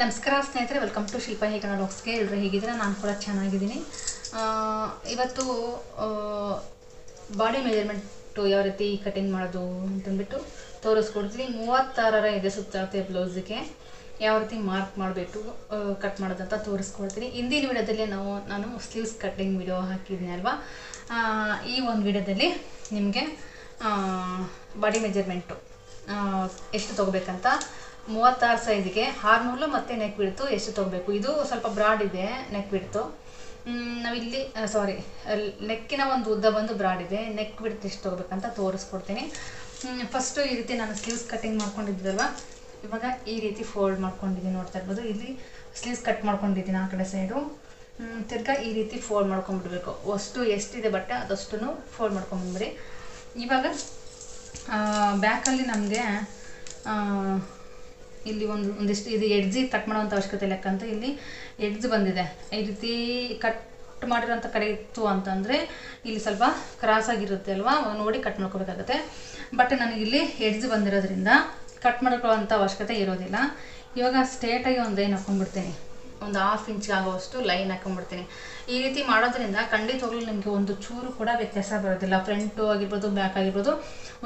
ನಮಸ್ಕಾರ ಸ್ನೇಹಿತರೆ welcome to ಶಿಲ್ಪ ಹೇಗೆ ಡಾಕ್ಸ್ಗೆ ಎಲ್ಲರೂ ಹೇಗಿದ್ದೀರಾ? ನಾನು ಕೂಡ ಚೆನ್ನಾಗಿದ್ದೀನಿ. ಇವತ್ತು ಬಾಡಿ ಮೆಜರ್ಮೆಂಟು ಯಾವ ರೀತಿ ಕಟಿಂಗ್ ಮಾಡೋದು ಅಂತಂದ್ಬಿಟ್ಟು ತೋರಿಸ್ಕೊಡ್ತೀನಿ. ಮೂವತ್ತಾರರ ಇದೆ ಸುತ್ತಾಗುತ್ತೆ ಬ್ಲೌಸಿಗೆ ಯಾವ ರೀತಿ ಮಾರ್ಕ್ ಮಾಡಬೇಕು ಕಟ್ ಮಾಡೋದಂತ ತೋರಿಸ್ಕೊಡ್ತೀನಿ. ಹಿಂದಿನ ವಿಡಿಯೋದಲ್ಲಿ ನಾವು, ನಾನು ಸ್ಲೀವ್ಸ್ ಕಟ್ಟಿಂಗ್ ವಿಡಿಯೋ ಹಾಕಿದ್ದೀನಿ ಅಲ್ವಾ? ಈ ಒಂದು ವಿಡಿಯೋದಲ್ಲಿ ನಿಮಗೆ ಬಾಡಿ ಮೆಜರ್ಮೆಂಟು ಎಷ್ಟು ತೊಗೋಬೇಕಂತ ಮೂವತ್ತಾರು ಸೈಜ್ಗೆ ಆರ್ನೂಲು ಮತ್ತು ನೆಕ್ ಬಿಡ್ತು ಎಷ್ಟು ತೊಗೋಬೇಕು? ಇದು ಸ್ವಲ್ಪ ಬ್ರಾಡ್ ಇದೆ ನೆಕ್ ಬಿಡ್ತು ನಾವಿಲ್ಲಿ ಸಾರಿ ನೆಕ್ಕಿನ ಒಂದು ಉದ್ದ ಬಂದು ಬ್ರಾಡ್ ಇದೆ. ನೆಕ್ ಬಿಡ್ತು ಎಷ್ಟು ತೊಗೋಬೇಕಂತ ತೋರಿಸ್ಕೊಡ್ತೀನಿ. ಫಸ್ಟು ಈ ರೀತಿ ನಾನು ಸ್ಲೀವ್ಸ್ ಕಟ್ಟಿಂಗ್ ಮಾಡ್ಕೊಂಡಿದ್ದಲ್ವ ಇವಾಗ ಈ ರೀತಿ ಫೋಲ್ಡ್ ಮಾಡ್ಕೊಂಡಿದ್ದೀನಿ ನೋಡ್ತಾ ಇರ್ಬೋದು. ಇಲ್ಲಿ ಸ್ಲೀವ್ಸ್ ಕಟ್ ಮಾಡ್ಕೊಂಡಿದ್ದೀನಿ ಆ ಕಡೆ ಸೈಡು ತಿರ್ಗಾ ಈ ರೀತಿ ಫೋಲ್ಡ್ ಮಾಡ್ಕೊಂಡ್ಬಿಡ್ಬೇಕು. ಅಷ್ಟು ಎಷ್ಟಿದೆ ಬಟ್ಟೆ ಅದಷ್ಟು ಫೋಲ್ಡ್ ಮಾಡ್ಕೊಂಡ್ಬಂದ್ಬಿಡಿ. ಇವಾಗ ಬ್ಯಾಕಲ್ಲಿ ನಮಗೆ ಇಲ್ಲಿ ಒಂದು ಒಂದಿಷ್ಟು ಇದು ಎಡ್ಜಿ ಕಟ್ ಮಾಡುವಂಥ ಅವಶ್ಯಕತೆ ಇಲ್ಲ ಇಲ್ಲಿ ಎಡ್ಜ್ ಬಂದಿದೆ. ಈ ರೀತಿ ಕಟ್ ಮಾಡಿರೋಂಥ ಕಡೆ ಇತ್ತು ಅಂತಂದರೆ ಇಲ್ಲಿ ಸ್ವಲ್ಪ ಕ್ರಾಸ್ ಆಗಿರುತ್ತೆ ಅಲ್ವಾ? ನೋಡಿ ಕಟ್ ಮಾಡ್ಕೋಬೇಕಾಗತ್ತೆ. ಬಟ್ ನನಗಿಲ್ಲಿ ಎಡ್ಜ್ ಬಂದಿರೋದ್ರಿಂದ ಕಟ್ ಮಾಡ್ಕೊಳ್ಳೋವಂಥ ಅವಶ್ಯಕತೆ ಇರೋದಿಲ್ಲ. ಇವಾಗ ಸ್ಟ್ರೇಟಾಗಿ ಒಂದು ಲೈನ್ ಹಾಕೊಂಡ್ಬಿಡ್ತೀನಿ. ಒಂದು ಹಾಫ್ ಇಂಚ್ ಆಗೋವಷ್ಟು ಲೈನ್ ಹಾಕೊಂಡ್ಬಿಡ್ತೀನಿ. ಈ ರೀತಿ ಮಾಡೋದ್ರಿಂದ ಖಂಡಿತವಾಗ್ಲೂ ನಿಮಗೆ ಒಂದು ಚೂರು ಕೂಡ ವ್ಯತ್ಯಾಸ ಬರೋದಿಲ್ಲ. ಫ್ರಂಟು ಆಗಿರ್ಬೋದು ಬ್ಯಾಕ್ ಆಗಿರ್ಬೋದು,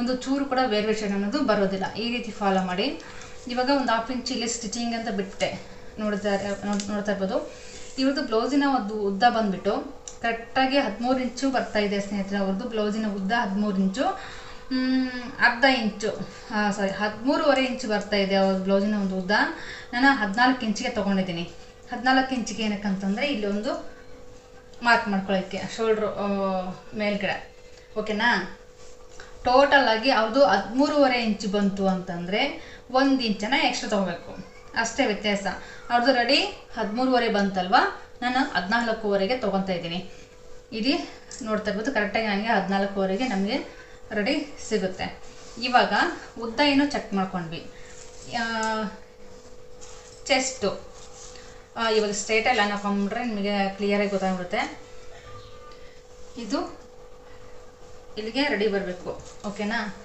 ಒಂದು ಚೂರು ಕೂಡ ವೇರಿಯೇಷನ್ ಅನ್ನೋದು ಬರೋದಿಲ್ಲ. ಈ ರೀತಿ ಫಾಲೋ ಮಾಡಿ. ಇವಾಗ ಒಂದು ಹಾಫ್ ಇಂಚ್ ಇಲ್ಲಿ ಸ್ಟಿಚಿಂಗ್ ಅಂತ ಬಿಟ್ಟೆ. ನೋಡ್ತಾ ನೋಡ್- ನೋಡ್ತಾ ಇರ್ಬೋದು. ಇವ್ರದ್ದು ಬ್ಲೌಸಿನ ಒಂದು ಉದ್ದ ಬಂದ್ಬಿಟ್ಟು ಕರೆಕ್ಟಾಗಿ ಹದಿಮೂರು ಇಂಚು ಬರ್ತಾ ಇದೆ ಸ್ನೇಹಿತರೆ. ಅವ್ರದ್ದು ಬ್ಲೌಸಿನ ಉದ್ದ ಹದಿಮೂರು ಇಂಚು ಅರ್ಧ ಇಂಚು ಸಾರಿ ಹದಿಮೂರುವರೆ ಇಂಚು ಬರ್ತಾ ಇದೆ ಅವ್ರ ಬ್ಲೌಸಿನ ಒಂದು ಉದ್ದ. ನಾನು ಹದಿನಾಲ್ಕು ಇಂಚಿಗೆ ತೊಗೊಂಡಿದ್ದೀನಿ. ಹದಿನಾಲ್ಕು ಇಂಚಿಗೆ ಏನಕ್ಕಂತಂದರೆ ಇಲ್ಲಿ ಒಂದು ಮಾರ್ಕ್ ಮಾಡ್ಕೊಳ್ಳೋಕ್ಕೆ ಶೋಲ್ಡ್ರು ಮೇಲ್ಗಡೆ. ಓಕೆನಾ ಟೋಟಲ್ ಆಗಿ ಅವ್ರದ್ದು ಹದಿಮೂರುವರೆ ಇಂಚು ಬಂತು ಅಂತಂದರೆ ಒಂದು ಇಂಚನ ಎಕ್ಸ್ಟ್ರಾ ತೊಗೋಬೇಕು. ಅಷ್ಟೇ ವ್ಯತ್ಯಾಸ. ಅವ್ರದ್ದು ರೆಡಿ ಹದಿಮೂರುವರೆ ಬಂತಲ್ವಾ? ನಾನು ಹದಿನಾಲ್ಕುವರೆಗೆ ತೊಗೊತಾ ಇದ್ದೀನಿ. ಇಲ್ಲಿ ನೋಡ್ತಾ ಇರ್ಬೋದು ಕರೆಕ್ಟಾಗಿ ನನಗೆ ಹದಿನಾಲ್ಕುವರೆಗೆ ನಮಗೆ ರೆಡಿ ಸಿಗುತ್ತೆ. ಇವಾಗ ಉದ್ದ ಏನು ಚೆಕ್ ಮಾಡ್ಕೊಂಡ್ವಿ. ಚೆಸ್ಟು ಇವಾಗ ಸ್ಟ್ರೇಟಲ್ಲಿ ಲೈನ್ ನಿಮಗೆ ಕ್ಲಿಯರಾಗಿ ಗೊತ್ತಾಗ್ಬಿಡುತ್ತೆ. ಇದು ಇಲ್ಲಿಗೆ ರೆಡಿ ಬರಬೇಕು. ಓಕೆನಾ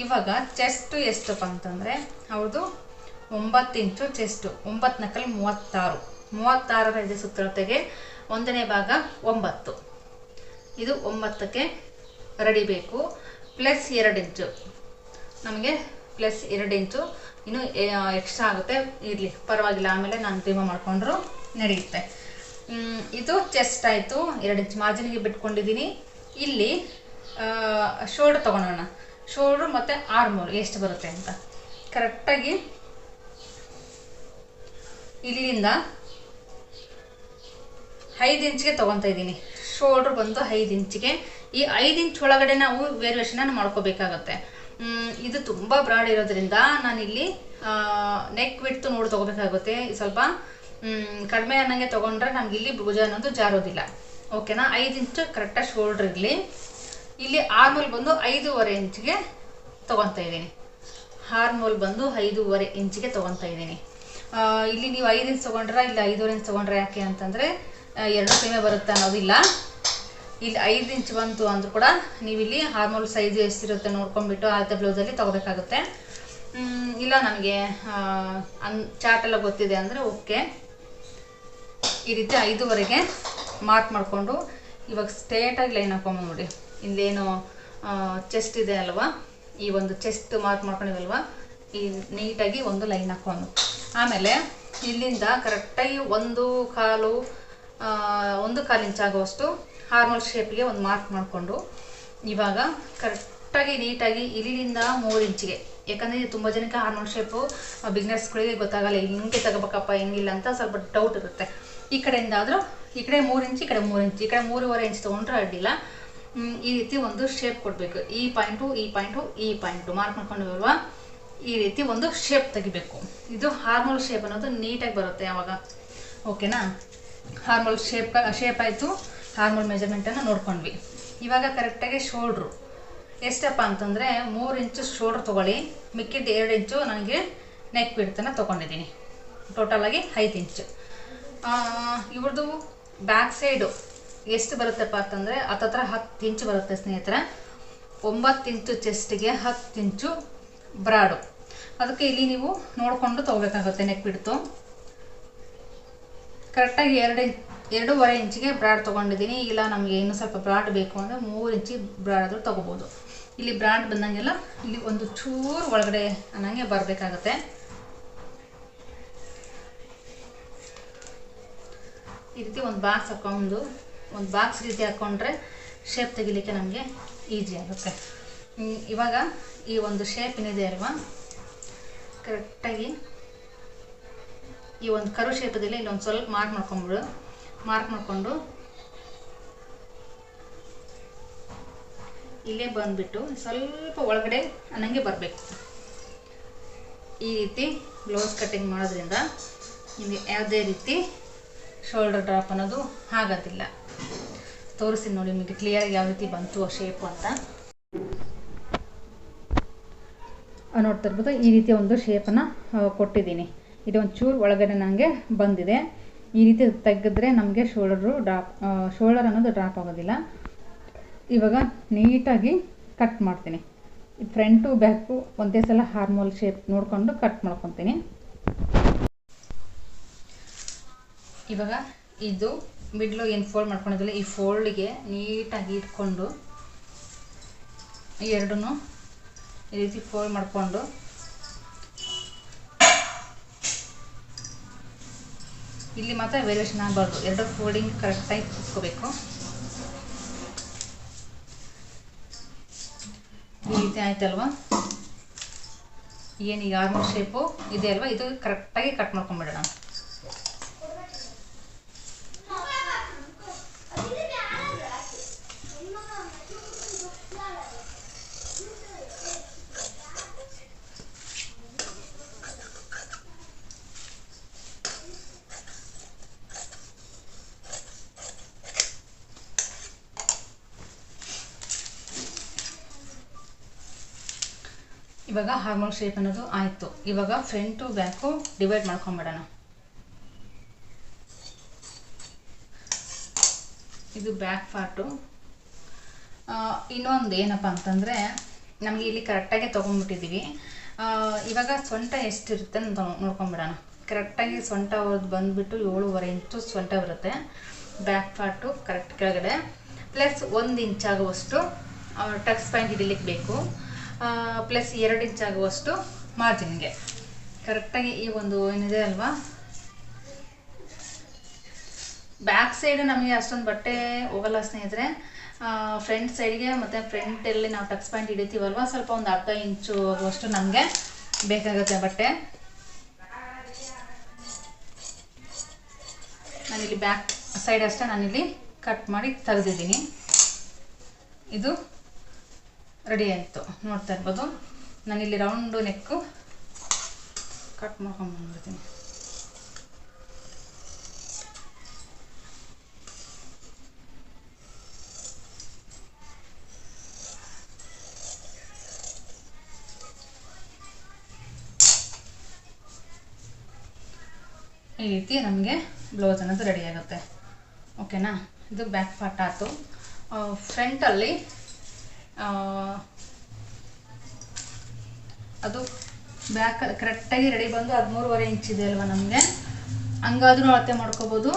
ಇವಾಗ ಚೆಸ್ಟು ಎಷ್ಟಪ್ಪ ಅಂತಂದರೆ ಅವ್ರದ್ದು ಒಂಬತ್ತು ಇಂಚು ಚೆಸ್ಟು, ಒಂಬತ್ತು ನಕಲಿ ಮೂವತ್ತಾರು. ಮೂವತ್ತಾರರ ಇದೆ ಸುತ್ತಳತೆಗೆ, ಒಂದನೇ ಭಾಗ ಒಂಬತ್ತು. ಇದು ಒಂಬತ್ತಕ್ಕೆ ರೆಡಿ ಬೇಕು. ಪ್ಲಸ್ ಎರಡು ಇಂಚು ನಮಗೆ ಪ್ಲಸ್ ಎರಡು ಇಂಚು ಇನ್ನು ಎಕ್ಸ್ಟ್ರಾ ಆಗುತ್ತೆ. ಇರಲಿ, ಪರವಾಗಿಲ್ಲ. ಆಮೇಲೆ ನಾನು ರಿಮೂವ್ ಮಾಡಿಕೊಂಡ್ರು ನಡೆಯುತ್ತೆ. ಇದು ಚೆಸ್ಟ್ ಆಯಿತು. ಎರಡು ಇಂಚ್ ಮಾರ್ಜಿನಿಗೆ ಬಿಟ್ಕೊಂಡಿದ್ದೀನಿ. ಇಲ್ಲಿ ಶೋಲ್ಡ್ರ್ ತೊಗೊಳೋಣ. ಶೋಲ್ಡ್ರು ಮತ್ತು ಆರ್ಮೋಲ್ ಎಷ್ಟು ಬರುತ್ತೆ ಅಂತ. ಕರೆಕ್ಟಾಗಿ ಇಲ್ಲಿಂದ ಐದು ಇಂಚಿಗೆ ತೊಗೊತಾ ಇದ್ದೀನಿ. ಶೋಲ್ಡ್ರ್ ಬಂದು ಐದು ಇಂಚಿಗೆ. ಈ ಐದು ಇಂಚ್ ಒಳಗಡೆ ನಾವು ವೇರಿಯೇಷನ್ ಮಾಡ್ಕೋಬೇಕಾಗತ್ತೆ. ಇದು ತುಂಬ ಬ್ರಾಡ್ ಇರೋದ್ರಿಂದ ನಾನಿಲ್ಲಿ ನೆಕ್ ಬಿಟ್ಟು ನೋಡಿ ತೊಗೋಬೇಕಾಗುತ್ತೆ. ಸ್ವಲ್ಪ ಕಡಿಮೆ ಅನ್ನಂಗೆ ತೊಗೊಂಡ್ರೆ ನಮ್ಗೆ ಇಲ್ಲಿ ಭುಜ ಅನ್ನೋದು ಜಾರೋದಿಲ್ಲ. ಓಕೆನಾ ಐದು ಇಂಚು ಕರೆಕ್ಟಾಗಿ ಶೋಲ್ಡ್ರ್ ಇರಲಿ. ಇಲ್ಲಿ ಆರ್ಮೋಲ್ ಬಂದು ಐದೂವರೆ ಇಂಚಿಗೆ ತೊಗೊತಾ ಇದ್ದೀನಿ. ಹಾರ್ಮೋಲ್ ಬಂದು ಐದೂವರೆ ಇಂಚಿಗೆ ತೊಗೊತಾ ಇದ್ದೀನಿ. ಇಲ್ಲಿ ನೀವು ಐದು ಇಂಚ್ ತೊಗೊಂಡ್ರೆ, ಇಲ್ಲಿ ಐದೂವರೆ ಇಂಚ್ ತೊಗೊಂಡ್ರೆ ಯಾಕೆ ಅಂತಂದರೆ ಎರಡು ಕಡಿಮೆ ಬರುತ್ತೆ ಅನ್ನೋದಿಲ್ಲ. ಇಲ್ಲಿ ಐದು ಇಂಚ್ ಬಂತು ಅಂದರೂ ಕೂಡ ನೀವು ಇಲ್ಲಿ ಹಾರ್ಮೋಲ್ ಸೈಜ್ ಎಷ್ಟಿರುತ್ತೆ ನೋಡ್ಕೊಂಡ್ಬಿಟ್ಟು ಅದ ಬ್ಲೌಸಲ್ಲಿ ತೊಗೋಬೇಕಾಗುತ್ತೆ. ಇಲ್ಲ ನನಗೆ ಅನ್ ಚಾರ್ಟೆಲ್ಲ ಗೊತ್ತಿದೆ ಅಂದರೆ ಓಕೆ. ಈ ರೀತಿ ಐದೂವರೆಗೆ ಮಾರ್ಕ್ ಮಾಡಿಕೊಂಡು ಇವಾಗ ಸ್ಟೇಟಾಗಿ ಲೈನ್ ಹಾಕೊಂಬ ನೋಡಿ ಇಲ್ಲೇನು ಚೆಸ್ಟ್ ಇದೆ ಅಲ್ವಾ? ಈ ಒಂದು ಚೆಸ್ಟ್ ಮಾರ್ಕ್ ಮಾಡ್ಕೊಂಡಿವಲ್ವಾ? ಈ ನೀಟಾಗಿ ಒಂದು ಲೈನ್ ಹಾಕೊಂಡು ಆಮೇಲೆ ಇಲ್ಲಿಂದ ಕರೆಕ್ಟಾಗಿ ಒಂದು ಕಾಲು ಒಂದು ಕಾಲು ಇಂಚ್ ಆಗುವಷ್ಟು ಹಾರ್ಮಲ್ ಶೇಪ್ಗೆ ಒಂದು ಮಾರ್ಕ್ ಮಾಡಿಕೊಂಡು, ಇವಾಗ ಕರೆಕ್ಟಾಗಿ ನೀಟಾಗಿ ಇಲ್ಲಿಂದ ಮೂರು ಇಂಚಿಗೆ ಯಾಕಂದರೆ ತುಂಬ ಜನಕ್ಕೆ ಹಾರ್ಮಲ್ ಶೇಪು ಬಿಗ್ನರ್ಸ್ಗಳಿಗೆ ಗೊತ್ತಾಗಲ್ಲ, ಹಿಂಗೆ ತಗೋಬೇಕಪ್ಪ, ಹೆಂಗಿಲ್ಲ ಅಂತ ಸ್ವಲ್ಪ ಡೌಟ್ ಇರುತ್ತೆ. ಈ ಕಡೆಯಿಂದ ಆದರೂ ಈ ಕಡೆ ಮೂರು ಇಂಚ್ ಈ ಕಡೆ ಮೂರು ಇಂಚು ಈ ಕಡೆ ಮೂರುವರೆ ಇಂಚ್ ತೊಗೊಂಡ್ರೆ ಅಡ್ಡಿಲ್ಲ. ಈ ರೀತಿ ಒಂದು ಶೇಪ್ ಕೊಡಬೇಕು. ಈ ಪಾಯಿಂಟು ಈ ಪಾಯಿಂಟು ಈ ಪಾಯಿಂಟು ಮಾರ್ಕ್ ಮಾಡ್ಕೊಂಡಿವಲ್ವಾ ಈ ರೀತಿ ಒಂದು ಶೇಪ್ ತೆಗಿಬೇಕು. ಇದು ಹಾರ್ಮೋಲ್ ಶೇಪ್ ಅನ್ನೋದು ನೀಟಾಗಿ ಬರುತ್ತೆ ಯಾವಾಗ? ಓಕೆನಾ ಹಾರ್ಮೋಲ್ ಶೇಪ್ ಶೇಪ್ ಆಯಿತು. ಹಾರ್ಮೋಲ್ ಮೆಜರ್ಮೆಂಟನ್ನು ನೋಡ್ಕೊಂಡ್ವಿ. ಇವಾಗ ಕರೆಕ್ಟಾಗಿ ಶೋಲ್ಡ್ರು ಎಷ್ಟಪ್ಪ ಅಂತಂದರೆ ಮೂರು ಇಂಚು ಶೋಲ್ಡ್ರ್ ತೊಗೊಳ್ಳಿ. ಮಿಕ್ಕಿದ್ದು ಎರಡು ಇಂಚು ನನಗೆ ನೆಕ್ ಬಿಡ್ತನ ತೊಗೊಂಡಿದ್ದೀನಿ. ಟೋಟಲಾಗಿ ಐದು ಇಂಚು ಇವ್ರದ್ದು ಬ್ಯಾಕ್ ಸೈಡು ಎಷ್ಟು ಬರುತ್ತಪ್ಪ ಅಂತಂದರೆ ಹತ್ತತ್ರ ಹತ್ತು ಇಂಚು ಬರುತ್ತೆ ಸ್ನೇಹಿತರೆ. ಒಂಬತ್ತು ಇಂಚು ಚೆಸ್ಟಿಗೆ ಹತ್ತು ಇಂಚು ಬ್ರಾಡು ಅದಕ್ಕೆ ಇಲ್ಲಿ ನೀವು ನೋಡಿಕೊಂಡು ತೊಗೋಬೇಕಾಗುತ್ತೆ ನೆಕ್ ಬಿಡ್ತು ಕರೆಕ್ಟಾಗಿ ಎರಡು ಎರಡೂವರೆ ಇಂಚಿಗೆ ಬ್ರಾಡ್ ತೊಗೊಂಡಿದ್ದೀನಿ. ಇಲ್ಲ, ನಮಗೆ ಇನ್ನೂ ಸ್ವಲ್ಪ ಬ್ರಾಡ್ ಬೇಕು ಅಂದರೆ ಮೂರು ಇಂಚಿ ಬ್ರಾಡ್ ಆದರೂ ತೊಗೋಬೋದು. ಇಲ್ಲಿ ಬ್ರಾಂಡ್ ಬಂದಂಗೆಲ್ಲ ಇಲ್ಲಿ ಒಂದು ಚೂರು ಒಳಗಡೆ ಅನ್ನಂಗೆ ಬರಬೇಕಾಗತ್ತೆ. ಈ ರೀತಿ ಒಂದು ಬಾಕ್ಸ್ ಹಾಕೊಂಡು ಒಂದು ಬಾಕ್ಸ್ ರೀತಿ ಹಾಕ್ಕೊಂಡ್ರೆ ಶೇಪ್ ತೆಗಿಲಿಕ್ಕೆ ನಮಗೆ ಈಜಿ ಆಗುತ್ತೆ. ಇವಾಗ ಈ ಒಂದು ಶೇಪ್ ಏನಿದೆ ಅಲ್ವಾ? ಕರೆಕ್ಟಾಗಿ ಈ ಒಂದು ಕರು ಶೇಪದಲ್ಲಿ ಇಲ್ಲೊಂದು ಸ್ವಲ್ಪ ಮಾರ್ಕ್ ಮಾಡ್ಕೊಂಬಿಡು ಮಾರ್ಕ್ ಮಾಡಿಕೊಂಡು ಇಲ್ಲೇ ಬಂದುಬಿಟ್ಟು ಸ್ವಲ್ಪ ಒಳಗಡೆ ಅನ್ನಂಗೆ ಬರಬೇಕು. ಈ ರೀತಿ ಬ್ಲೌಸ್ ಕಟ್ಟಿಂಗ್ ಮಾಡೋದ್ರಿಂದ ನಿಮಗೆ ಯಾವುದೇ ರೀತಿ ಶೋಲ್ಡರ್ ಡ್ರಾಪ್ ಅನ್ನೋದು ಆಗೋದಿಲ್ಲ. ತೋರಿಸಿ ನೋಡಿ, ನಿಮಗೆ ಕ್ಲಿಯರ್ ಯಾವ ರೀತಿ ಬಂತು ಆ ಶೇಪ್ ಅಂತ. ನೋಡ್ತಾ ಇರ್ಬೋದು, ಈ ರೀತಿಯ ಒಂದು ಶೇಪನ್ನು ಕೊಟ್ಟಿದ್ದೀನಿ. ಇದು ಒಂದು ಚೂರು ಒಳಗಡೆ ನನಗೆ ಬಂದಿದೆ. ಈ ರೀತಿ ತೆಗೆದ್ರೆ ನಮಗೆ ಶೋಲ್ಡರು ಡ್ರಾಪ್ ಶೋಲ್ಡರ್ ಅನ್ನೋದು ಡ್ರಾಪ್ ಆಗೋದಿಲ್ಲ. ಇವಾಗ ನೀಟಾಗಿ ಕಟ್ ಮಾಡ್ತೀನಿ. ಫ್ರಂಟು ಬ್ಯಾಕು ಒಂದೇ ಸಲ ಹಾರ್ಮೋಲ್ ಶೇಪ್ ನೋಡಿಕೊಂಡು ಕಟ್ ಮಾಡ್ಕೊತೀನಿ. ಇವಾಗ ಇದು ಮಿಡ್ಲು ಏನು ಫೋಲ್ಡ್ ಮಾಡ್ಕೊಂಡಿದ್ದಿಲ್ಲ, ಈ ಫೋಲ್ಡ್ಗೆ ನೀಟಾಗಿ ಇಟ್ಕೊಂಡು ಈ ಎರಡನ್ನೂ ಈ ರೀತಿ ಫೋಲ್ಡ್ ಮಾಡಿಕೊಂಡು ಇಲ್ಲಿ ಮಾತ್ರ ವೇರಿಯೇಷನ್ ಆಗಬಾರ್ದು. ಎರಡು ಫೋಲ್ಡಿಂಗ್ ಕರೆಕ್ಟಾಗಿ ಕುತ್ಕೋಬೇಕು ಈ ರೀತಿ ಆಯ್ತಲ್ವಾ? ಏನು ಈಗ ಆರ್ಮೋರ್ ಶೇಪು ಇದೆ ಅಲ್ವಾ? ಇದು ಕರೆಕ್ಟಾಗಿ ಕಟ್ ಮಾಡ್ಕೊಂಬಿಡೋಣ ಇವಾಗ ಹಾರ್ಮೋನ್ ಶೇಪ್ ಅನ್ನೋದು ಆಯಿತು. ಇವಾಗ ಫ್ರಂಟು ಬ್ಯಾಕು ಡಿವೈಡ್ ಮಾಡ್ಕೊಂಬಿಡೋಣ. ಇದು ಬ್ಯಾಕ್ ಪಾರ್ಟು ಇನ್ನೊಂದು ಏನಪ್ಪ ಅಂತಂದರೆ, ನಮಗೆ ಇಲ್ಲಿ ಕರೆಕ್ಟಾಗಿ ತೊಗೊಂಡ್ಬಿಟ್ಟಿದ್ದೀವಿ ಇವಾಗ ಸೊಂಟ ಎಷ್ಟಿರುತ್ತೆ ಅಂತ ನೋಡ್ಕೊಂಬಿಡೋಣ. ಕರೆಕ್ಟಾಗಿ ಸೊಂಟ ಅವ್ರದ್ದು ಬಂದುಬಿಟ್ಟು ಏಳುವರೆ ಇಂಚು ಸೊಂಟ ಬರುತ್ತೆ. ಬ್ಯಾಕ್ ಪಾರ್ಟು ಕರೆಕ್ಟ್ ಕೆಳಗಡೆ. ಪ್ಲಸ್ ಒಂದು ಇಂಚಾಗುವಷ್ಟು ಟಕ್ಸ್ ಪಾಯಿಂಟ್ ಹಿಡಿಲಿಕ್ಕೆ ಬೇಕು ಪ್ಲಸ್ ಎರಡು ಇಂಚ್ ಆಗುವಷ್ಟು ಮಾರ್ಜಿನ್ಗೆ ಕರೆಕ್ಟಾಗಿ ಈ ಒಂದು ಏನಿದೆ ಅಲ್ವಾ? ಬ್ಯಾಕ್ ಸೈಡ್ ನಮಗೆ ಅಷ್ಟೊಂದು ಬಟ್ಟೆ ಹೋಗಲ್ಲ ಸ್ನೇಹಿತರೆ. ಫ್ರಂಟ್ ಸೈಡ್ಗೆ ಮತ್ತು ಫ್ರಂಟಲ್ಲಿ ನಾವು ಟಕ್ಸ್ ಪ್ಯಾಂಟ್ ಹಿಡಿತೀವಲ್ವ? ಸ್ವಲ್ಪ ಒಂದು ಅರ್ಧ ಇಂಚು ಆಗುವಷ್ಟು ನಮಗೆ ಬೇಕಾಗುತ್ತೆ ಬಟ್ಟೆ. ನಾನಿಲ್ಲಿ ಬ್ಯಾಕ್ ಸೈಡ್ ಅಷ್ಟೇ ನಾನಿಲ್ಲಿ ಕಟ್ ಮಾಡಿ ತೆಗೆದಿದ್ದೀನಿ. ಇದು ರೆಡಿ ಆಯಿತು. ನೋಡ್ತಾ ಇರ್ಬೋದು. ನಾನಿಲ್ಲಿ ರೌಂಡು ನೆಕ್ಕು ಕಟ್ ಮಾಡ್ಕೊಂಬಂದ್ಬಿಡ್ತೀನಿ ಈ ರೀತಿ ನಮಗೆ ಬ್ಲೌಸ್ ಅನ್ನೋದು ರೆಡಿ ಆಗುತ್ತೆ. ಓಕೆನಾ ಇದು ಬ್ಯಾಕ್ ಪಾರ್ಟ್ ಆಯಿತು. ಫ್ರಂಟಲ್ಲಿ ಅದು ಬ್ಯಾಕ್ ಕರೆಕ್ಟಾಗಿ ರೆಡಿ ಬಂದು ಹದಿಮೂರುವರೆ ಇದೆ ಅಲ್ವಾ ನಮಗೆ. ಹಂಗಾದ್ರೂ ಅಳತೆ ಮಾಡ್ಕೋಬೋದು.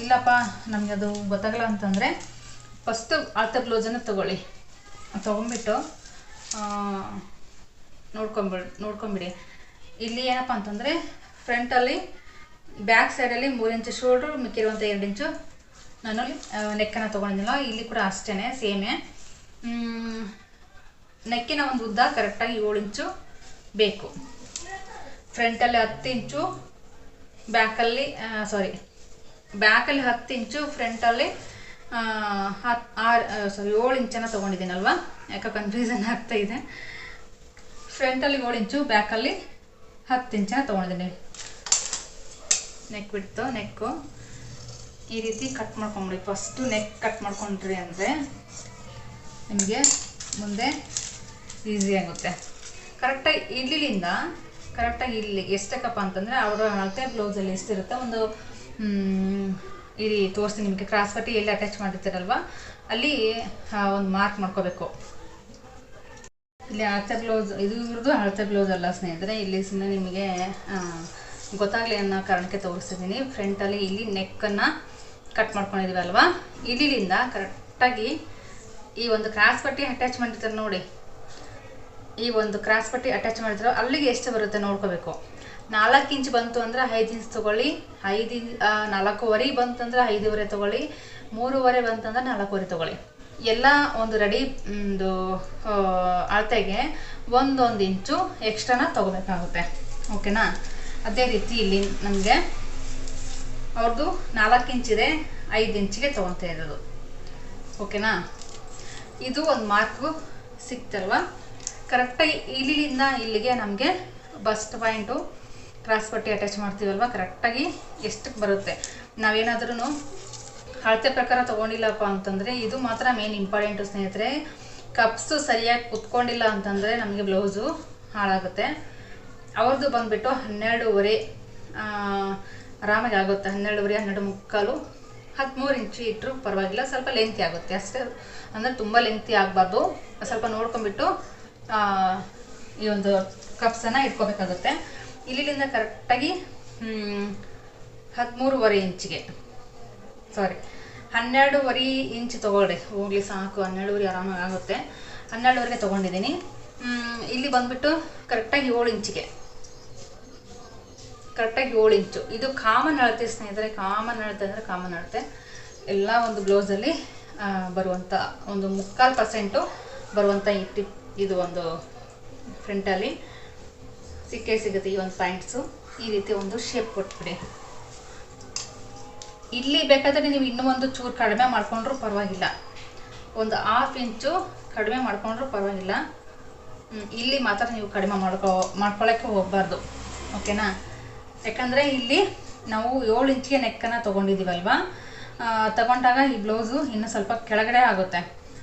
ಇಲ್ಲಪ್ಪ, ನಮಗೆ ಅದು ಗೊತ್ತಾಗಲ್ಲ ಅಂತಂದರೆ ಫಸ್ಟು ಅಳತೆ ಬ್ಲೌಸನ್ನು ತಗೊಳ್ಳಿ. ತೊಗೊಂಬಿಟ್ಟು ನೋಡ್ಕೊಂಬಿಡಿ ನೋಡ್ಕೊಂಬಿಡಿ. ಇಲ್ಲಿ ಏನಪ್ಪ ಅಂತಂದರೆ ಫ್ರಂಟಲ್ಲಿ ಬ್ಯಾಕ್ ಸೈಡಲ್ಲಿ ಮೂರು ಇಂಚು ಶೋಲ್ಡ್ರು ಮಿಕ್ಕಿರುವಂಥ ಎರಡು ಇಂಚು ನಾನು ನೆಕ್ಕನ್ನು ತೊಗೊಂಡಿಲ್ಲ ಇಲ್ಲಿ ಕೂಡ ಅಷ್ಟೇ ಸೇಮೇ. ನೆಕ್ಕಿನ ಒಂದು ಉದ್ದ ಕರೆಕ್ಟಾಗಿ ಏಳು ಇಂಚು ಬೇಕು. ಫ್ರಂಟಲ್ಲಿ ಹತ್ತು ಇಂಚು ಬ್ಯಾಕಲ್ಲಿ ಸಾರಿ ಬ್ಯಾಕಲ್ಲಿ ಹತ್ತು ಇಂಚು ಫ್ರಂಟಲ್ಲಿ ಹತ್ತು ಆರು ಸಾರಿ ಏಳು ಇಂಚನ್ನು ತೊಗೊಂಡಿದ್ದೀನಲ್ವಾ? ಯಾಕೆ ಕನ್ಫ್ಯೂಸನ್ ಆಗ್ತಾ ಇದೆ. ಫ್ರಂಟಲ್ಲಿ ಏಳು ಇಂಚು ಬ್ಯಾಕಲ್ಲಿ ಹತ್ತು ಇಂಚನ್ನ ತೊಗೊಂಡಿದ್ದೀನಿ. ನೆಕ್ ಬಿಡ್ತು ನೆಕ್ಕು ಈ ರೀತಿ ಕಟ್ ಮಾಡ್ಕೊಂಬಿಡಿ. ಫಸ್ಟು ನೆಕ್ ಕಟ್ ಮಾಡ್ಕೊಂಡ್ರಿ ಅಂದರೆ ನಿಮಗೆ ಮುಂದೆ ಈಸಿ ಆಗುತ್ತೆ. ಕರೆಕ್ಟಾಗಿ ಇಲ್ಲಿಂದ ಕರೆಕ್ಟಾಗಿ ಇಲ್ಲಿ ಎಷ್ಟಕ್ಕಪ್ಪ ಅಂತಂದರೆ ಅವರ ಅಳತೆ ಬ್ಲೌಸಲ್ಲಿ ಎಷ್ಟಿರುತ್ತೆ ಒಂದು ಇಲ್ಲಿ ತೋರಿಸ್ತೀನಿ ನಿಮಗೆ ಕ್ರಾಸ್ ಕಟ್ಟಿ ಎಲ್ಲಿ ಅಟ್ಯಾಚ್ ಮಾಡಿರ್ತೀರಲ್ವ? ಅಲ್ಲಿ ಒಂದು ಮಾರ್ಕ್ ಮಾಡ್ಕೋಬೇಕು. ಇಲ್ಲಿ ಅಳತೆ ಬ್ಲೌಸ್ ಇದು ಇವ್ರದ್ದು ಅಳತೆ ಬ್ಲೌಸ್ ಅಲ್ಲ ಸ್ನೇಹಿತರೆ, ಇಲ್ಲಿ ಸುಮ್ಮನೆ ನಿಮಗೆ ಗೊತ್ತಾಗಲಿ ಗೊತ್ತಾಗ್ಲಿ ಅನ್ನೋ ಕಾರಣಕ್ಕೆ ತೋರಿಸ್ತಿದ್ದೀನಿ. ಫ್ರಂಟಲ್ಲಿ ಇಲ್ಲಿ ನೆಕ್ಕನ್ನು ಕಟ್ ಮಾಡ್ಕೊಂಡಿದ್ದೀವಿ ಅಲ್ವಾ ಇಲ್ಲಿಂದ ಕರೆಕ್ಟಾಗಿ ಈ ಒಂದು ಕ್ರಾಸ್ ಪಟ್ಟಿ ಅಟ್ಯಾಚ್ ಮಾಡಿರ್ತಾರೆ ನೋಡಿ. ಈ ಒಂದು ಕ್ರಾಸ್ ಪಟ್ಟಿ ಅಟ್ಯಾಚ್ ಮಾಡಿದ್ರು ಅಲ್ಲಿಗೆ ಎಷ್ಟು ಬರುತ್ತೆ ನೋಡ್ಕೋಬೇಕು. ನಾಲ್ಕು ಇಂಚ್ ಬಂತು ಅಂದರೆ ಐದು ಇಂಚ್ ತೊಗೊಳ್ಳಿ. ಐದು ಆ, ನಾಲ್ಕೂವರೆ ಬಂತಂದ್ರೆ ಐದೂವರೆ ತೊಗೊಳ್ಳಿ. ಮೂರುವರೆ ಬಂತಂದ್ರೆ ನಾಲ್ಕೂವರೆ ತೊಗೊಳ್ಳಿ. ಎಲ್ಲ ಒಂದು ರೆಡಿ ಒಂದು ಅಳತೆಗೆ ಒಂದೊಂದು ಇಂಚು ಎಕ್ಸ್ಟ್ರಾನ ತೊಗೋಬೇಕಾಗುತ್ತೆ. ಓಕೆನಾ ಅದೇ ರೀತಿ ಇಲ್ಲಿ ನಮಗೆ ಅವ್ರದ್ದು ನಾಲ್ಕು ಇಂಚಿದೆ ಐದು ಇಂಚಿಗೆ ತೊಗೊತಾ ಇರೋದು. ಓಕೆನಾ? ಇದು ಒಂದು ಮಾರ್ಕು ಸಿಕ್ತಲ್ವಾ? ಕರೆಕ್ಟಾಗಿ ಇಲ್ಲಿಂದ ಇಲ್ಲಿಗೆ ನಮಗೆ ಬಸ್ಟ್ ಪಾಯಿಂಟು ಕ್ರಾಸ್ ಪಟ್ಟಿ ಅಟ್ಯಾಚ್ ಮಾಡ್ತೀವಲ್ವ? ಕರೆಕ್ಟಾಗಿ ಎಷ್ಟಕ್ಕೆ ಬರುತ್ತೆ? ನಾವೇನಾದ್ರೂ ಅಳತೆ ಪ್ರಕಾರ ತೊಗೊಂಡಿಲ್ಲಪ್ಪ ಅಂತಂದರೆ ಇದು ಮಾತ್ರ ಮೇನ್ ಇಂಪಾರ್ಟೆಂಟು ಸ್ನೇಹಿತರೆ. ಕಪ್ಸು ಸರಿಯಾಗಿ ಕುತ್ಕೊಂಡಿಲ್ಲ ಅಂತಂದರೆ ನಮಗೆ ಬ್ಲೌಸು ಹಾಳಾಗುತ್ತೆ. ಅವ್ರದ್ದು ಬಂದುಬಿಟ್ಟು ಹನ್ನೆರಡೂವರೆ ಆರಾಮಾಗಿ ಆಗುತ್ತೆ. ಹನ್ನೆರಡುವರೆ ಹನ್ನೆರಡು ಮುಕ್ಕಾಲು. ಹದಿಮೂರು ಇಂಚು ಇಟ್ಟರು ಪರವಾಗಿಲ್ಲ, ಸ್ವಲ್ಪ ಲೆಂತಿ ಆಗುತ್ತೆ. ಅಷ್ಟೇ ಅಂದರೆ ತುಂಬ ಲೆಂತಿ ಆಗಬಾರ್ದು. ಸ್ವಲ್ಪ ನೋಡ್ಕೊಂಬಿಟ್ಟು ಈ ಒಂದು ಕಪ್ಸನ್ನು ಇಟ್ಕೋಬೇಕಾಗುತ್ತೆ. ಇಲ್ಲಿಂದ ಕರೆಕ್ಟಾಗಿ ಹದಿಮೂರುವರೆ ಇಂಚಿಗೆ. ಸಾರಿ ಹನ್ನೆರಡುವರೆ ಇಂಚ್ ತೊಗೊಳ್ರಿ ಹೋಗ್ಲಿ ಸಾಕು ಹನ್ನೆರಡುವರೆ ಆರಾಮಾಗಿ ಆಗುತ್ತೆ. ಹನ್ನೆರಡುವರೆಗೆ ತೊಗೊಂಡಿದ್ದೀನಿ. ಇಲ್ಲಿ ಬಂದುಬಿಟ್ಟು ಕರೆಕ್ಟಾಗಿ ಏಳು ಇಂಚಿಗೆ. ಕರೆಕ್ಟಾಗಿ ಏಳು ಇಂಚು. ಇದು ಕಾಮನ್ ಅಳತೆ ಸ್ನೇಹಿತರೆ, ಕಾಮನ್ ಅಳತೆ ಅಂದರೆ ಕಾಮನ್ ಅಳತೆ. ಎಲ್ಲ ಒಂದು ಬ್ಲೌಸಲ್ಲಿ ಬರುವಂಥ ಒಂದು ಮುಕ್ಕಾಲು ಪರ್ಸೆಂಟು ಬರುವಂಥ ಈ ಟಿಪ್ ಇದು ಒಂದು ಫ್ರಂಟಲ್ಲಿ ಸಿಕ್ಕೇ ಸಿಗುತ್ತೆ ಈ ಒಂದು ಪ್ಯಾಂಟ್ಸು ಈ ರೀತಿ ಒಂದು ಶೇಪ್ ಕೊಟ್ಬಿಡಿ. ಇಲ್ಲಿ ಬೇಕಾದರೆ ನೀವು ಇನ್ನೂ ಒಂದು ಚೂರು ಕಡಿಮೆ ಮಾಡಿಕೊಂಡ್ರೂ ಪರವಾಗಿಲ್ಲ. ಒಂದು ಹಾಫ್ ಇಂಚು ಕಡಿಮೆ ಮಾಡಿಕೊಂಡ್ರೂ ಪರವಾಗಿಲ್ಲ. ಇಲ್ಲಿ ಮಾತ್ರ ನೀವು ಕಡಿಮೆ ಮಾಡ್ಕೊ ಮಾಡ್ಕೊಳ್ಳೋಕ್ಕೆ ಹೋಗಬಾರ್ದು. ಓಕೆನಾ ಯಾಕಂದರೆ ಇಲ್ಲಿ ನಾವು ಏಳು ಇಂಚಿಗೆ ನೆಕ್ಕನ್ನು ತೊಗೊಂಡಿದ್ದೀವಲ್ವಾ? ತಗೊಂಡಾಗ ಈ ಬ್ಲೌಸು ಇನ್ನು ಸ್ವಲ್ಪ ಕೆಳಗಡೆ ಆಗುತ್ತೆ.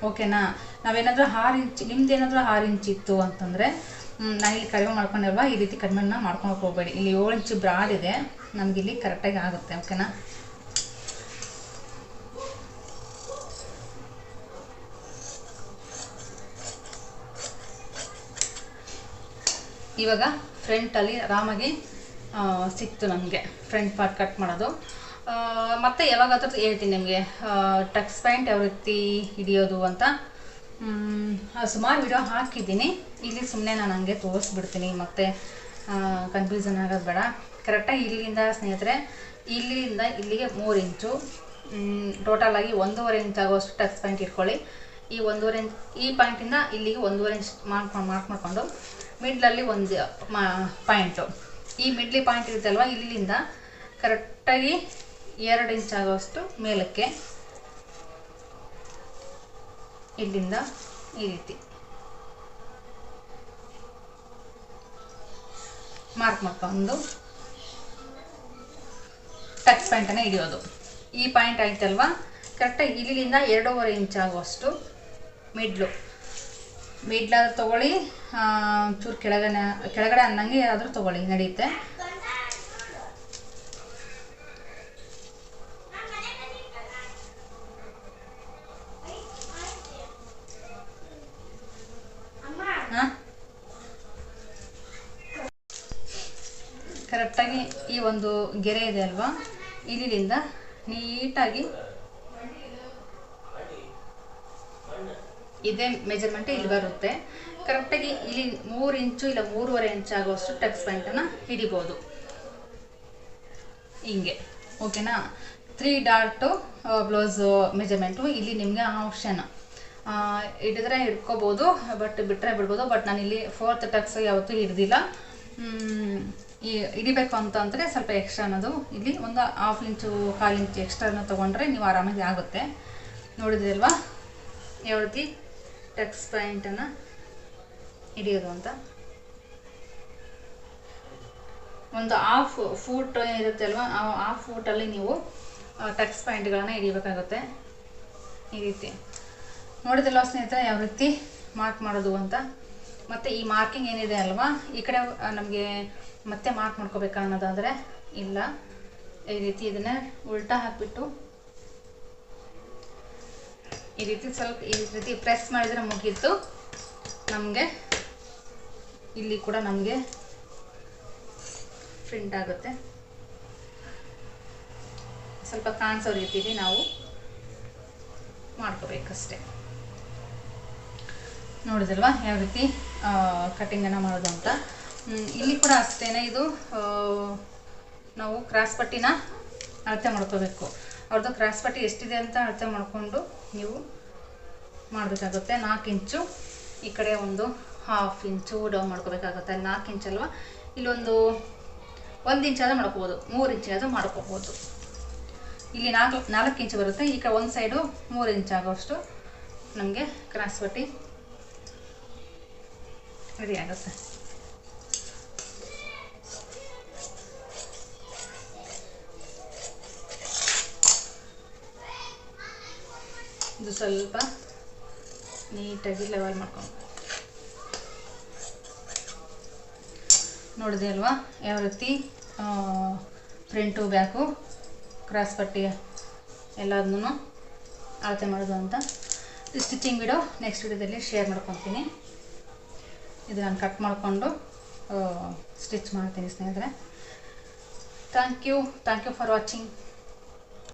ಓಕೆನಾ ನಾವೇನಾದರೂ ಆರು ಇಂಚ್, ನಿಮ್ದು ಏನಾದರೂ ಆರು ಇಂಚ್ ಇತ್ತು ಅಂತಂದರೆ ಇಲ್ಲಿ ಕಡಿಮೆ ಮಾಡ್ಕೊಂಡಲ್ವಾ? ಈ ರೀತಿ ಕಡಿಮೆನ ಮಾಡ್ಕೊಳಕ್ಕೆ ಹೋಗಬೇಡಿ. ಇಲ್ಲಿ ಏಳು ಇಂಚು ಬ್ರಾಡ್ ಇದೆ. ನಮಗಿಲ್ಲಿ ಕರೆಕ್ಟಾಗಿ ಆಗುತ್ತೆ ಓಕೆನಾ ಇವಾಗ ಫ್ರಂಟಲ್ಲಿ ಆರಾಮಾಗಿ ಸಿಕ್ತು ನಮಗೆ. ಫ್ರಂಟ್ ಪಾರ್ಟ್ ಕಟ್ ಮಾಡೋದು. ಮತ್ತು ಯಾವಾಗಾದ್ರೂ ಹೇಳ್ತೀನಿ ನಿಮಗೆ. ಟಕ್ಸ್ ಪ್ಯಾಂಟ್ ಯಾವ ರೀತಿ ಹಿಡಿಯೋದು ಅಂತ. ಸುಮಾರು ವಿಡಿಯೋ ಹಾಕಿದ್ದೀನಿ. ಇಲ್ಲಿ ಸುಮ್ಮನೆ ನಾನು ಹಂಗೆ ತೋರಿಸ್ಬಿಡ್ತೀನಿ. ಮತ್ತೆ ಕನ್ಫ್ಯೂಸನ್ ಆಗೋದು ಬೇಡ. ಕರೆಕ್ಟಾಗಿ ಇಲ್ಲಿಂದ ಸ್ನೇಹಿತರೆ, ಇಲ್ಲಿಂದ ಇಲ್ಲಿಗೆ ಮೂರು ಇಂಚು. ಟೋಟಲಾಗಿ ಒಂದೂವರೆ ಇಂಚ್ ಆಗೋಷ್ಟು ಟಕ್ಸ್ ಪಾಯಿಂಟ್ ಇಟ್ಕೊಳ್ಳಿ. ಈ ಒಂದೂವರೆ ಇಂಚ್, ಈ ಪಾಯಿಂಟಿಂದ ಇಲ್ಲಿಗೆ ಒಂದೂವರೆ ಇಂಚ್ ಮಾಡ್ಕೊಂಡು ಮಾರ್ಕ್ ಮಾಡಿಕೊಂಡು ಮಿಡ್ಲಲ್ಲಿ ಒಂದು ಪಾಯಿಂಟು ಈ ಮಿಡ್ಲಿ ಪಾಯಿಂಟ್ ಇರುತ್ತಲ್ವ? ಇಲ್ಲಿಂದ ಕರೆಕ್ಟಾಗಿ ಎರಡು ಇಂಚ್ ಆಗುವಷ್ಟು ಮೇಲಕ್ಕೆ ಇಲ್ಲಿಂದ ಈ ರೀತಿ. ಮಾರ್ಕ್ ಮಾಡ್ಕೊಂಡು ಟಚ್ ಪಾಯಿಂಟನ್ನು ಹಿಡಿಯೋದು. ಈ ಪಾಯಿಂಟ್ ಆಯ್ತಲ್ವಾ? ಕರೆಕ್ಟಾಗಿ ಇಲ್ಲಿಂದ ಎರಡೂವರೆ ಇಂಚ್ ಆಗುವಷ್ಟು ಮಿಡ್ಲು. ಮಿಡ್ಲಾದ್ರೂ ತೊಗೊಳ್ಳಿ ಚೂರು ಕೆಳಗಡೆ ಕೆಳಗಡೆ ಅನ್ನಂಗೆ ಆದರೂ ತೊಗೊಳ್ಳಿ, ನಡೆಯುತ್ತೆ. ಕರೆಕ್ಟಾಗಿ ಈ ಒಂದು ಗೆರೆ ಇದೆ ಅಲ್ವಾ? ಇಲ್ಲಿಂದ ನೀಟಾಗಿ ಇದೇ ಮೆಜರ್ಮೆಂಟ್ ಇಲ್ಲಿ ಬರುತ್ತೆ. ಕರೆಕ್ಟಾಗಿ ಇಲ್ಲಿ ಮೂರು ಇಂಚು ಇಲ್ಲ ಮೂರುವರೆ ಇಂಚು ಆಗುವಷ್ಟು ಟಕ್ಸ್ ಪ್ಯಾಂಟನ್ನು ಹಿಡಿಬೋದು. ಹಿಂಗೆ. ಓಕೆನಾ ತ್ರೀ ಡಾಟು ಬ್ಲೌಸು ಮೆಜರ್ಮೆಂಟು ಇಲ್ಲಿ ನಿಮಗೆ ಆಪ್ಷನ್ ಹಿಡಿದ್ರೆ ಹಿಡ್ಕೋಬೋದು ಬಟ್ ಬಿಟ್ಟರೆ ಬಿಡ್ಬೋದು ಬಟ್ ನಾನು ಇಲ್ಲಿ ಫೋರ್ತ್ ಟಕ್ಸ್ ಯಾವತ್ತೂ ಹಿಡ್ದಿಲ್ಲ. ಈ ಹಿಡಿಬೇಕು ಅಂತ ಅಂದರೆ ಸ್ವಲ್ಪ ಎಕ್ಸ್ಟ್ರಾ ಅನ್ನೋದು. ಇಲ್ಲಿ ಒಂದು ಹಾಫ್ ಇಂಚು ಕಾಲು ಇಂಚು ಎಕ್ಸ್ಟ್ರಾನ ತೊಗೊಂಡ್ರೆ ನೀವು ಆರಾಮಾಗಿ ಆಗುತ್ತೆ. ನೋಡಿದ್ರಲ್ವಾ ಯಾವ ರೀತಿ ಟಕ್ಸ್ ಪಾಯಿಂಟನ್ನು ಹಿಡಿಯೋದು ಅಂತ. ಒಂದು ಹಾಫ್ ಫೂಟ್ ಇರುತ್ತೆ ಅಲ್ವಾ? ಆ ಫೂಟಲ್ಲಿ ನೀವು ಟಕ್ಸ್ ಪಾಯಿಂಟ್ಗಳನ್ನು ಹಿಡಿಬೇಕಾಗುತ್ತೆ. ಈ ರೀತಿ. ನೋಡಿದಲ್ವ ಸ್ನೇಹಿತರೆ, ಯಾವ ರೀತಿ ಮಾರ್ಕ್ ಮಾಡೋದು ಅಂತ. ಮತ್ತು ಈ ಮಾರ್ಕಿಂಗ್ ಏನಿದೆ ಅಲ್ವಾ? ಈ ಕಡೆ ನಮಗೆ ಮತ್ತೆ ಮಾರ್ಕ್ ಮಾಡ್ಕೋಬೇಕಾ ಅನ್ನೋದಾದರೆ ಇಲ್ಲ. ಈ ರೀತಿ ಇದನ್ನು ಉಲ್ಟಾ ಹಾಕಿಬಿಟ್ಟು ಈ ರೀತಿ ಸ್ವಲ್ಪ ಈ ರೀತಿ ಪ್ರೆಸ್ ಮಾಡಿದರೆ ಮುಗೀತು. ನಮಗೆ ಇಲ್ಲಿ ಕೂಡ ನಮಗೆ ಪ್ರಿಂಟ್ ಆಗುತ್ತೆ. ಸ್ವಲ್ಪ ಕಾಣಿಸೋ ರೀತಿಲಿ ನಾವು ಮಾಡ್ಕೋಬೇಕಷ್ಟೆ. ನೋಡಿದಲ್ವಾ ಯಾವ ರೀತಿ ಕಟ್ಟಿಂಗನ್ನು ಮಾಡೋದು ಅಂತ. ಇಲ್ಲಿ ಕೂಡ ಅಷ್ಟೇನೆ ಇದು ನಾವು ಕ್ರಾಸ್ ಪಟ್ಟಿನ ಅಳತೆ ಮಾಡ್ಕೋಬೇಕು. ಅವ್ರದ್ದು ಕ್ರಾಸ್ ಪಟ್ಟಿ ಎಷ್ಟಿದೆ ಅಂತ ಅಳತೆ ಮಾಡಿಕೊಂಡು ನೀವು ಮಾಡಬೇಕಾಗುತ್ತೆ. ನಾಲ್ಕು ಇಂಚು ಈ ಕಡೆ ಒಂದು ಹಾಫ್ ಇಂಚು ಡೌನ್ ಮಾಡ್ಕೋಬೇಕಾಗುತ್ತೆ. ನಾಲ್ಕು ಇಂಚಲ್ವಾ ಇಲ್ಲೊಂದು ಒಂದು ಇಂಚಾದರೂ ಮಾಡ್ಕೋಬೋದು. ಮೂರು ಇಂಚಾದರೂ ಮಾಡ್ಕೋಬೋದು. ಇಲ್ಲಿ ನಾಲ್ಕು ನಾಲ್ಕು ಇಂಚು ಬರುತ್ತೆ. ಈ ಕಡೆ ಒಂದು ಸೈಡು ಮೂರು ಇಂಚ್ ಆಗೋಷ್ಟು ನಮಗೆ ಕ್ರಾಸ್ ಪಟ್ಟಿ ರೆಡಿ ಆಗುತ್ತೆ. ಇದು ಸ್ವಲ್ಪ ನೀಟಾಗಿ ಲೆವೆಲ್ ಮಾಡ್ಕೊಂಡು. ನೋಡಿದೆ ಅಲ್ವಾ? ಯಾವ ರೀತಿ ಫ್ರಂಟು ಬ್ಯಾಕು ಕ್ರಾಸ್ ಪಟ್ಟಿ ಎಲ್ಲದನ್ನೂ ಅಳತೆ ಮಾಡೋದು ಅಂತ. ಸ್ಟಿಚಿಂಗ್ ವಿಡಿಯೋ ನೆಕ್ಸ್ಟ್ ವಿಡಿಯೋದಲ್ಲಿ ಶೇರ್ ಮಾಡ್ಕೊತೀನಿ. ಇದು ನಾನು ಕಟ್ ಮಾಡಿಕೊಂಡು ಸ್ಟಿಚ್ ಮಾಡ್ತೀನಿ ಸ್ನೇಹಿತರೆ. Thank you thank you for watching